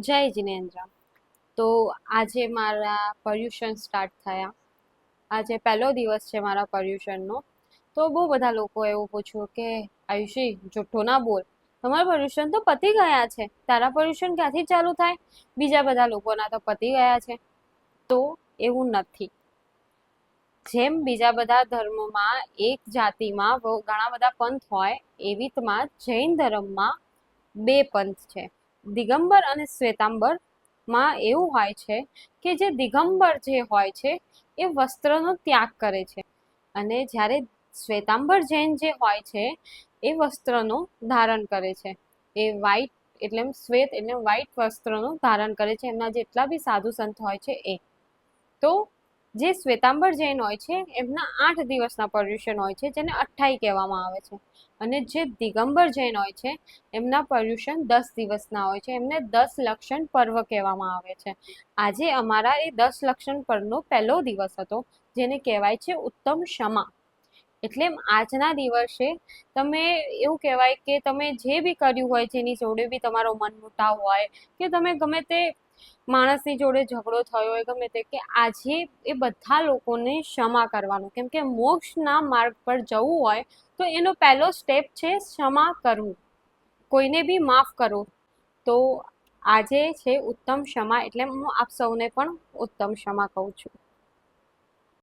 જય જિનેન્દ્ર. તો આજે મારા પર્યુષણ સ્ટાર્ટ થયા. આજે પહેલો દિવસ છે મારા પર્યુષણનો તો બહુ બધા લોકો એવું પૂછ્યું કે, આયુષી, જુઠ્ઠો ના બોલ. તમારા પર્યુષણ તો પતી ગયા છે. તારા પર્યુષણ ક્યાંથી ચાલુ થાય? બીજા બધા લોકોના તો પતી ગયા છે. તો એવું નથી. જેમ બીજા બધા ધર્મોમાં એક જાતિમાં ઘણા બધા પંથ હોય, એવી રીતમાં જૈન ધર્મમાં બે પંથ છે. દિગંબર અને શ્વેતાંબરમાં એવું હોય છે કે જે દિગંબર જે હોય છે એ વસ્ત્રનો ત્યાગ કરે છે. અને જ્યારે શ્વેતાંબર જૈન જે હોય છે એ વસ્ત્રનો ધારણ કરે છે. એ વ્હાઈટ એટલે શ્વેત એટલે વ્હાઈટ વસ્ત્રનું ધારણ કરે છે. એમના જેટલા બી સાધુ સંત હોય છે એ. તો જે શ્વેતાંબર જૈન હોય છે, એમના આઠ દિવસના પર્યુષણ હોય છે, જેને અઠ્ઠાઈ કહેવામાં આવે છે. અને જે દિગંબર જૈન હોય છે, એમના પર્યુષણ દસ દિવસના હોય છે, એમને દસ લક્ષણ પર્વ કહેવામાં આવે છે. આજે અમારા એ દસ લક્ષણ પર્વનો પહેલો દિવસ હતો, જેને કહેવાય છે ઉત્તમ ક્ષમા એટલે આજના દિવસે તમે એવું કહેવાય કે તમે જે બી કર્યું હોય જેની જોડે બી તમારો મનમુટાવ હોય, કે તમે ગમે તે માણસની જોડે ઝઘડો થયો હોય, ગમે તે, કે આજે એ બધા લોકોને ક્ષમા કરવાનું. કેમ કે મોક્ષના માર્ગ પર જવું હોય, તો એનો પહેલો સ્ટેપ છે ક્ષમા કરવું. કોઈને બી માફ કરો. તો આજે છે ઉત્તમ ક્ષમા, એટલે હું આપ સૌને પણ ઉત્તમ ક્ષમા કહું છું.